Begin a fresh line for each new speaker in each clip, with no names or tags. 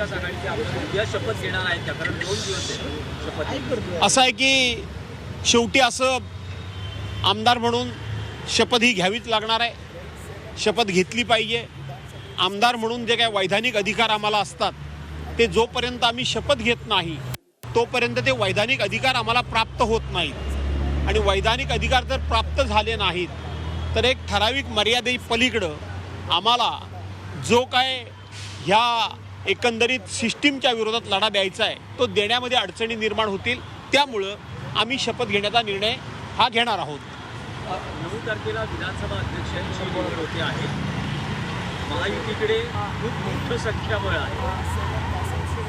महाविकास आघाडीचे आमदार उद्या शपथ घेणार आहेत का कारण दोन दिवस आहे. शपथ
असं आहे की शेवटी असं आमदार म्हणून शपथ ही घ्यावीच लागणार आहे. शपथ घेतली पाहिजे. आमदार म्हणून जे काय वैधानिक अधिकार आम्हाला असतात ते जोपर्यंत आम्ही शपथ घेत नाही तोपर्यंत ते वैधानिक अधिकार आम्हाला प्राप्त होत नाहीत. आणि वैधानिक अधिकार जर प्राप्त झाले नाहीत तर एक ठराविक मर्यादे पलीकडं आम्हाला जो काय ह्या एकंदरीत सिस्टीमच्या विरोधात लढा द्यायचा आहे. तो देण्यामध्ये अडचणी निर्माण होतील. त्यामुळं आम्ही शपथ घेण्याचा निर्णय हा घेणार आहोत.
नऊ तारखेला विधानसभा अध्यक्षांची निवड होते आहे. महायुतीकडे खूप मोठं संख्याबळ आहे.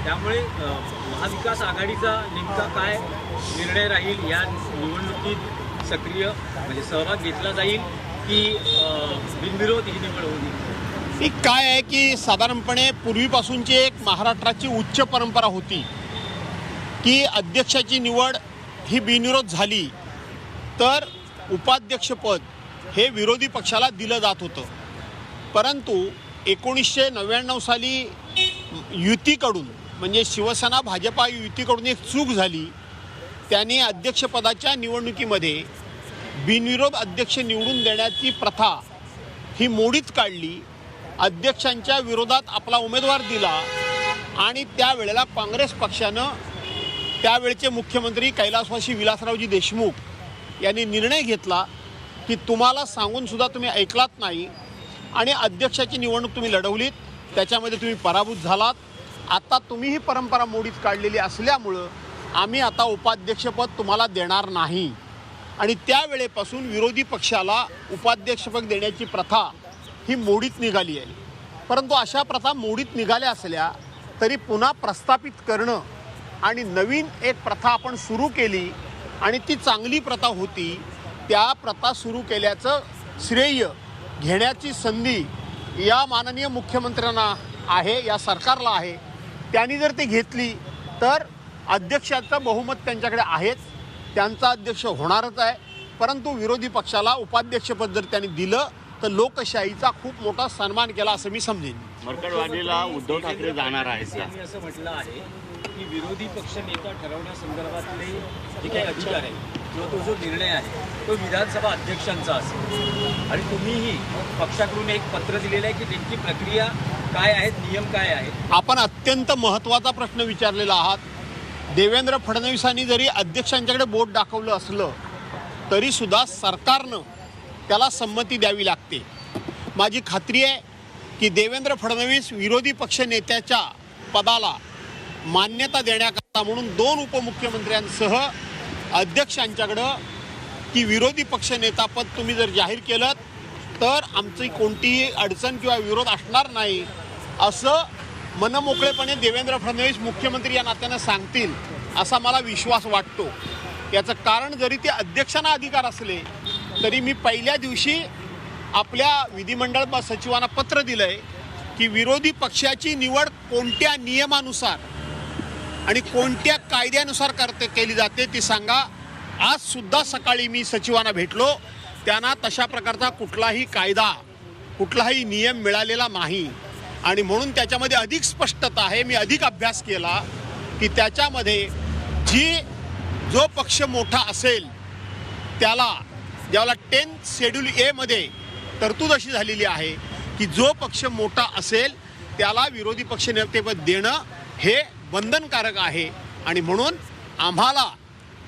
त्यामुळे महाविकास आघाडीचा नेमका काय निर्णय राहील या निवडणुकीत सक्रिय म्हणजे सहभाग घेतला जाईल की बिनविरोध ही निवड होईल?
काय आहे की साधारणपणे पूर्वीपासूनची एक महाराष्ट्राची उच्च परंपरा होती की अध्यक्षाची निवड ही बिनविरोध झाली तर उपाध्यक्षपद हे विरोधी पक्षाला दिलं जात होतं. परंतु एकोणीसशे नव्याण्णव साली युतीकडून म्हणजे शिवसेना भाजपा युतीकडून एक चूक झाली. त्यांनी अध्यक्षपदाच्या निवडणुकीमध्ये बिनविरोध अध्यक्ष निवडून देण्याची प्रथा ही मोडीत काढली. अध्यक्षांच्या विरोधात आपला उमेदवार दिला आणि त्यावेळेला काँग्रेस पक्षानं त्यावेळचे मुख्यमंत्री कैलासवासी विलासरावजी देशमुख यांनी निर्णय घेतला की तुम्हाला सांगूनसुद्धा तुम्ही ऐकलात नाही आणि अध्यक्षाची निवडणूक तुम्ही लढवलीत त्याच्यामध्ये तुम्ही पराभूत झालात. आता तुम्ही ही परंपरा मोडीत काढलेली असल्यामुळं आम्ही आता उपाध्यक्षपद तुम्हाला देणार नाही. आणि त्यावेळेपासून विरोधी पक्षाला उपाध्यक्षपद देण्याची प्रथा ही मोडीत निघाली आहे. परंतु अशा प्रथा मोडीत निघाल्या असल्या तरी पुन्हा प्रस्थापित करणं आणि नवीन एक प्रथा आपण सुरू केली आणि ती चांगली प्रथा होती त्या प्रथा सुरू केल्याचं श्रेय घेण्याची संधी या माननीय मुख्यमंत्र्यांना आहे या सरकारला आहे. त्यांनी जर ती घेतली तर अध्यक्षाचं बहुमत त्यांच्याकडे आहेच त्यांचा अध्यक्ष होणारच आहे. परंतु विरोधी पक्षाला उपाध्यक्षपद जर त्यांनी दिलं तर लोकशाहीचा खूप मोठा सन्मान केला असं मी समजेन.
मरकडवाडीला उद्धव ठाकरे जाणार आहेत
यांनी असं म्हटलं आहे की विरोधी पक्ष नेता ठरवण्यासंदर्भातले जे काही अधिकार आहे किंवा तो जो निर्णय आहे तो विधानसभा अध्यक्षांचा असेल. आणि तुम्हीही पक्षाकडून एक पत्र दिलेलं आहे की नेमकी प्रक्रिया काय आहेत नियम काय आहेत?
आपण अत्यंत महत्त्वाचा प्रश्न विचारलेला आहात. देवेंद्र फडणवीसांनी जरी अध्यक्षांच्याकडे बोट दाखवलं असलं तरी सुद्धा सरकारनं त्याला संमती द्यावी लागते. माझी खात्री आहे की देवेंद्र फडणवीस विरोधी पक्ष नेत्याच्या पदाला मान्यता देण्याकरता म्हणून दोन उपमुख्यमंत्र्यांसह अध्यक्षांच्याकडं की विरोधी पक्ष नेतापद तुम्ही जर जाहीर केलं तर आमची कोणतीही अडचण किंवा विरोध असणार नाही असं मनमोकळेपणे देवेंद्र फडणवीस मुख्यमंत्री या नात्यानं सांगतील असा मला विश्वास वाटतो. याचं कारण जरी ते अध्यक्षांना अधिकार असले तरी मी पहिल्या दिवशी आपल्या विधिमंडळ सचिवांना पत्र दिलं आहे की विरोधी पक्षाची निवड कोणत्या नियमानुसार आणि कोणत्या कायद्यानुसार करते केली जाते ती सांगा. आज सुद्धा सकाळी मी सचिवांना भेटलो. त्यांना तशा प्रकारचा कुठलाही कायदा कुठलाही नियम मिळालेला नाही. आणि म्हणून त्याच्यामध्ये अधिक स्पष्टता आहे. मी अधिक अभ्यास केला की त्याच्यामध्ये जी जो पक्ष मोठा असेल त्याला ज्याला टेन्थ शेड्यूल एमध्ये तरतूद अशी झालेली आहे की जो पक्ष मोठा असेल त्याला विरोधी पक्ष नेतेपद देणं हे बंधनकारक आहे. आणि म्हणून आम्हाला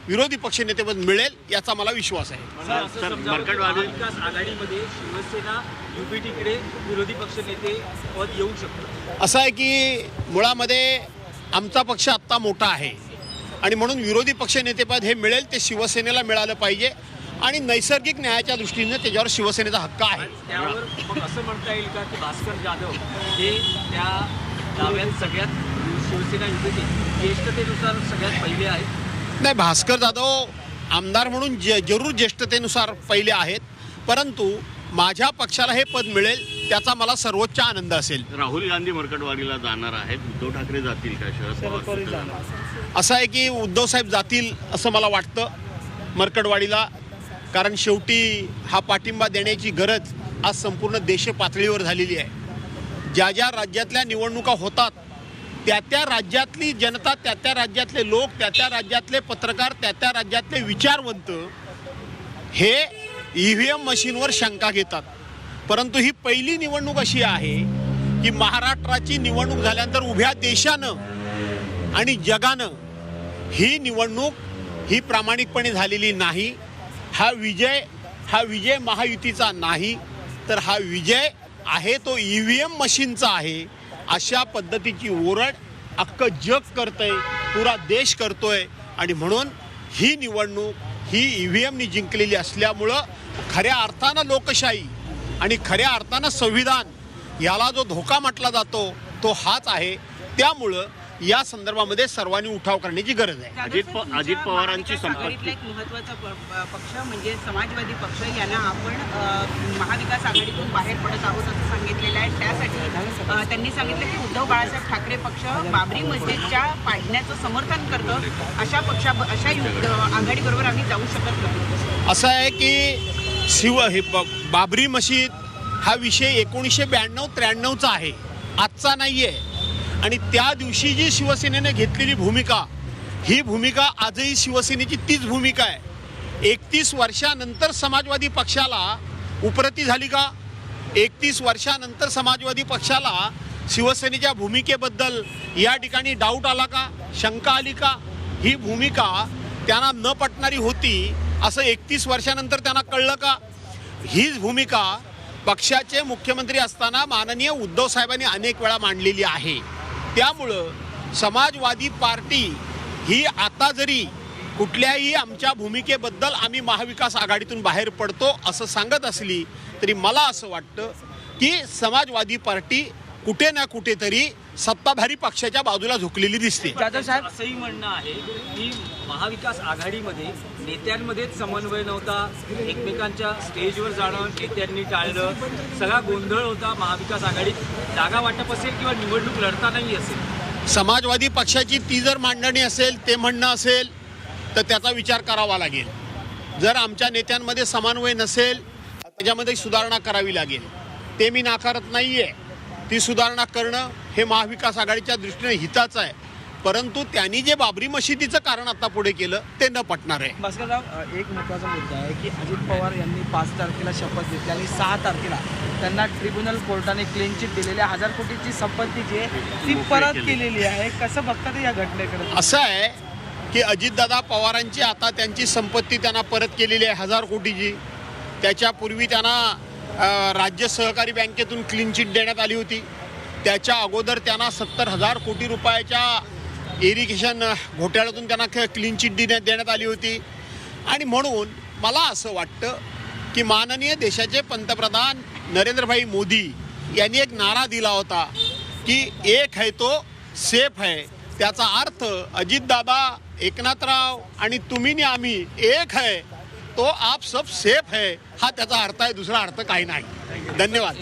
विरोधी पक्ष नेतेपद मिळेल याचा मला विश्वास आहे.
मला असं
सर,
समजावं की
मरकडवाडी-
महाविकास आघाडीमध्ये शिवसेना युपीटीकडे विरोधी पक्ष नेते पद येऊ शकतं.
असं आहे की मुळामध्ये आमचा पक्ष आत्ता मोठा आहे. आणि म्हणून विरोधी पक्ष नेतेपद हे मिळेल ते शिवसेनेला मिळालं पाहिजे. आणि नैसर्गिक न्यायाच्या दृष्टीने त्याच्यावर शिवसेनेचा हक्क आहे.
त्यावर असं म्हणता येईल का की भास्कर जाधव हे त्या डाव्यात सगळ्यात शिवसेना युतीचे ज्येष्ठतेनुसार सगळ्यात पहिले आहेत?
नाही भास्कर जाधव आमदार म्हणून ज जरूर ज्येष्ठतेनुसार पहिले आहेत. परंतु माझ्या पक्षाला हे पद मिळेल त्याचा मला सर्वोच्च आनंद असेल.
राहुल गांधी मरकडवाडीला जाणार आहेत. उद्धव ठाकरे जातील का? शरद पवार?
असं आहे की उद्धवसाहेब जातील असं मला वाटतं. मरकडवाडीला कारण शेवटी हा पाठिंबा देण्याची गरज आज संपूर्ण देश पातळीवर झालेली आहे. ज्या ज्या राज्यातल्या निवडणुका होतात त्या त्या राज्यातली जनता त्या त्या राज्यातले लोक त्या त्या राज्यातले पत्रकार त्या त्या राज्यातले विचारवंत हे ई व्ही एम मशीनवर शंका घेतात. परंतु ही पहिली निवडणूक अशी आहे की महाराष्ट्राची निवडणूक झाल्यानंतर उभ्या देशानं आणि जगानं ही निवडणूक ही प्रामाणिकपणे झालेली नाही. हा विजय हा विजय महायुतीचा नाही तर हा विजय आहे तो ई व्ही एम मशीनचा आहे. अशा पद्धतीची ओरड अख्खं जग करतंय पुरा देश करतोय. आणि म्हणून ही निवडणूक ही ई व्ही एमनी जिंकलेली असल्यामुळं खऱ्या अर्थानं लोकशाही आणि खऱ्या अर्थानं संविधान याला जो धोका म्हटला जातो तो हाच आहे. त्यामुळं या संदर्भामध्ये सर्वांनी उठाव करण्याची गरज आहे.
अजित प- अजित पवारांची संपत्ती-
एक महत्त्वाचा पक्ष म्हणजे समाजवादी पक्ष यांना आपण महाविकास आघाडीतून बाहेर पडत आहोत असं सांगितलेलं आहे. त्यासाठी त्यांनी सांगितलं की उद्धव बाळासाहेब ठाकरे पक्ष बाबरी मस्जिदच्या पाडण्याचं समर्थन करतं. अशा पक्षा अशा आघाडीबरोबर आम्ही जाऊ शकत नाही.
असं आहे की शिव हे ब- बाबरी मशीद हा विषय एकोणीसशे ब्याण्णव त्र्याण्णवचा आहे. आजचा नाही आहे आणि त्या दिवशी जी शिवसेनेने घेतलेली भूमिका ही भूमिका आजही शिवसेनेची तीच भूमिका आहे. एकतीस वर्षानंतर समाजवादी पक्षाला उपरती झाली का? एकतीस वर्षानंतर समाजवादी पक्षाला शिवसेनेच्या भूमिकेबद्दल या ठिकाणी डाऊट आला का? शंका आली का? ही भूमिका त्यांना न पटणारी होती असं एकतीस वर्षानंतर त्यांना कळलं का? हीच भूमिका पक्षाचे मुख्यमंत्री असताना माननीय उद्धव साहेबांनी अनेक वेळा मांडलेली आहे. त्यामुळं समाजवादी पार्टी ही आता जरी कुठल्याही आमच्या भूमिकेबद्दल आम्ही महाविकास आघाडीतून बाहेर पडतो असं सांगत असली तरी मला असं वाटतं की समाजवादी पार्टी कुठे ना कुठेतरी सत्ताधारी पक्षाच्या बाजूला झुकलेली दिसते.
जाधव साहेब. असंही म्हणणं आहे की महाविकास आघाडीमध्ये नेत्यांमध्येच समन्वय नव्हता. एकमेकांच्या स्टेजवर जाणं नेत्यांनी टाळलं सगळा गोंधळ होता महाविकास आघाडीत. जागा वाटप असेल किंवा निवडणूक लढतानाही असेल.
समाजवादी पक्षाची ती जर मांडणी असेल ते म्हणणं असेल तर त्याचा विचार करावा लागेल. जर आमच्या नेत्यांमध्ये समन्वय नसेल त्याच्यामध्ये सुधारणा करावी लागेल. ते मी नाकारत नाही आहे ती सुधारणा करणं हे महाविकास आघाडीच्या दृष्टीने हिताचं आहे. परंतु त्यांनी जे बाबरी मशिदीचं कारण आता पुढे केलं ते न पटणार आहे.
भास्करराव एक महत्त्वाचा मुद्दा आहे की अजित पवार यांनी पाच तारखेला शपथ घेतली आणि सहा तारखेला त्यांना ट्रिब्युनल कोर्टाने क्लीन चिट दिलेल्या हजार कोटीची संपत्ती जी आहे ती परत केलेली आहे. कसं बघतात या घटनेकडे
असं आहे की अजितदादा पवारांची आता त्यांची संपत्ती त्यांना परत केलेली आहे हजार कोटीची. त्याच्यापूर्वी त्यांना राज्य सहकारी बँकेतून क्लीन चिट देण्यात आली होती. त्याच्या अगोदर त्यांना सत्तर हजार कोटी रुपयाच्या इरिगेशन घोटाळ्यातून त्यांना क्लीन चिट देण्यात देण्यात आली होती. आणि म्हणून मला असं वाटतं की माननीय देशाचे पंतप्रधान नरेंद्रभाई मोदी यांनी एक नारा दिला होता की एक है तो सेफ है. त्याचा अर्थ अजितदादा एकनाथराव आणि तुम्ही आम्ही एक है तो आप सब सेफ है. हा त्याचा अर्थ आहे दुसरा अर्थ काही नाही. धन्यवाद.